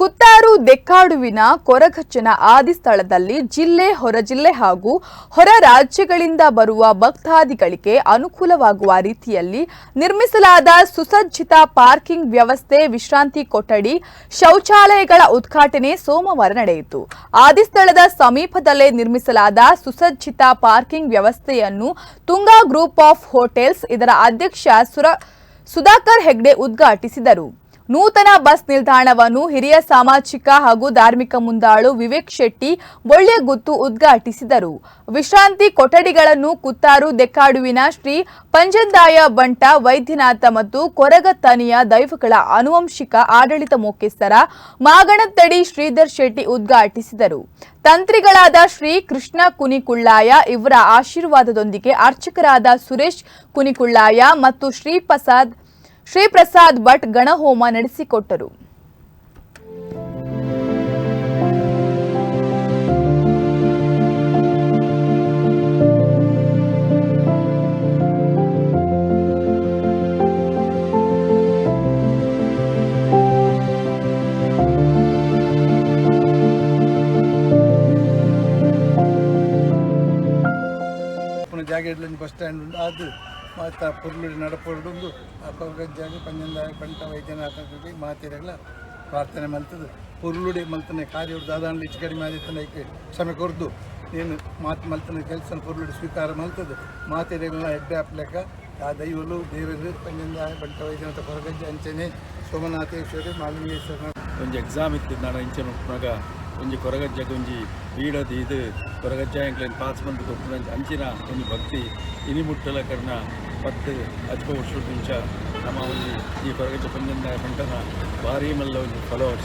ಕುತ್ತಾರು ದೆಕ್ಕಾಡುವಿನ ಕೊರಗಚ್ಚನ ಆದಿ ಸ್ಥಳದಲ್ಲಿ ಜಿಲ್ಲೆ ಹೊರ ಜಿಲ್ಲೆ ಹಾಗೂ ಹೊರ ರಾಜ್ಯಗಳಿಂದ ಬರುವ ಭಕ್ತಾದಿಗಳಿಗೆ ಅನುಕೂಲವಾಗುವ ರೀತಿಯಲ್ಲಿ ನಿರ್ಮಿಸಲಾದ ಸುಸಜ್ಜಿತ ಪಾರ್ಕಿಂಗ್ ವ್ಯವಸ್ಥೆ ವಿಶ್ರಾಂತಿ ಕೊಠಡಿ ಶೌಚಾಲಯಗಳ ಉದ್ಘಾಟನೆ ಸೋಮವಾರ ನಡೆಯಿತು. ಆದಿ ಸ್ಥಳದ ಸಮೀಪದಲ್ಲೇ ನಿರ್ಮಿಸಲಾದ ಸುಸಜ್ಜಿತ ಪಾರ್ಕಿಂಗ್ ವ್ಯವಸ್ಥೆಯನ್ನು ತುಂಗಾ ಗ್ರೂಪ್ ಆಫ್ ಹೋಟೆಲ್ಸ್ ಇದರ ಅಧ್ಯಕ್ಷ ಸುಧಾಕರ್ ಹೆಗ್ಡೆ ಉದ್ಘಾಟಿಸಿದರು. ನೂತನ ಬಸ್ ನಿಲ್ದಾಣವನ್ನು ಹಿರಿಯ ಸಾಮಾಜಿಕ ಹಾಗೂ ಧಾರ್ಮಿಕ ಮುಂದಾಳು ವಿವೇಕ್ ಶೆಟ್ಟಿ ಬೊಳ್ಳೆಗುತ್ತು ಉದ್ಘಾಟಿಸಿದರು. ವಿಶ್ರಾಂತಿ ಕೊಠಡಿಗಳನ್ನು ಕುತ್ತಾರು ದೆಕ್ಕಾಡುವಿನ ಶ್ರೀ ಪಂಜಂದಾಯ ಬಂಟ, ವೈದ್ಯನಾಥ ಮತ್ತು ಕೊರಗತ್ತನಿಯ ದೈವಗಳ ಆನುವಂಶಿಕ ಆಡಳಿತ ಮುಖ್ಯಸ್ಥರ ಮಾಗಣತ್ತಡಿ ಶ್ರೀಧರ್ ಶೆಟ್ಟಿ ಉದ್ಘಾಟಿಸಿದರು. ತಂತ್ರಿಗಳಾದ ಶ್ರೀ ಕೃಷ್ಣ ಕುನಿಕುಳ್ಳಾಯ ಇವರ ಆಶೀರ್ವಾದದೊಂದಿಗೆ ಅರ್ಚಕರಾದ ಸುರೇಶ್ ಕುನಿಕುಳ್ಳಾಯ ಮತ್ತು ಶ್ರೀ ಪ್ರಸಾದ್ ಶ್ರೀ ಪ್ರಸಾದ್ ಭಟ್ ಗಣಹೋಮ ನಡೆಸಿಕೊಟ್ಟರು. ಜಾಗದಲ್ಲಿ ಬಸ್ ಸ್ಟ್ಯಾಂಡ್ ಪುರ್ಲಿ ಪುರ್ಲುಡಿ ನಡಪೊರ್ಡುಂದು ಜಾಗ ಪಂಜಂದಾಯ ಪಂಟ ವೈದ್ಯನಾಥಕ್ಕೆ ಮಾತೆರೆಗಳ ಪ್ರಾರ್ಥನೆ ಮಲ್ತದು. ಪುರ್ಲುಡಿ ಮಲ್ತನೆ ಕಾರ್ಯ ದಾದಾಂಡ್ಲಿ ಹೆಚ್ಚು ಕಡಿಮೆ ಆದಿತ್ತನ ಐಕೆ ಕ್ಷಮೆ ಕೊರ್ದು. ನೀನು ಮಾತು ಮಲ್ತನ ಕೆಲಸ ಪುರ್ಲುಡಿ ಸ್ವೀಕಾರ ಮಲ್ತದು. ಮಾತೆರೆಗಳನ್ನ ಹೆಡ್ಡೆ ಹಾಪ್ಲೆಕ್ಕ ಆ ದೈವಲು ದೇವರು ಪಂಜಂದಾಯ ಪಂಟ ವೈದ್ಯನಾಥ ಕೊರಗಜ್ಜೆ ಅಂಚನೆ ಸೋಮನಾಥೇಶ್ವರಿ ಮಾಲಿಂಗೇಶ್ವರ ಒಂದು ಎಕ್ಸಾಮ್ ಇತ್ತು ನಾನು ಇಂಚನ ಒಂದು ಒಂಜಿ ಗುಂಜಿ ಒಂಜಿ ಬೀಡದು ಇದು. ಕೊರಗಜ್ಜ ಎಂಕ್ಲೇನು ಪಾಸ್ ಬಂದು ಕೊಟ್ಟು ಅಂಚಿನ ಒಂದು ಭಕ್ತಿ ಇನಿ ಮುಟ್ಟಲ ಕರ್ನ ಪತ್ತು ಅಜ್ಪ ವರ್ಷ ಇಂಚ ನಮ್ಮ ಒಂಜಿ ಈ ಕೊರಗಜ್ಜ ಪಂಜಂದ ಪಂಟನ ಭಾರಿ ಮಲ್ಲ ಒಂಜಿ ಫಾಲೋವರ್ಸ್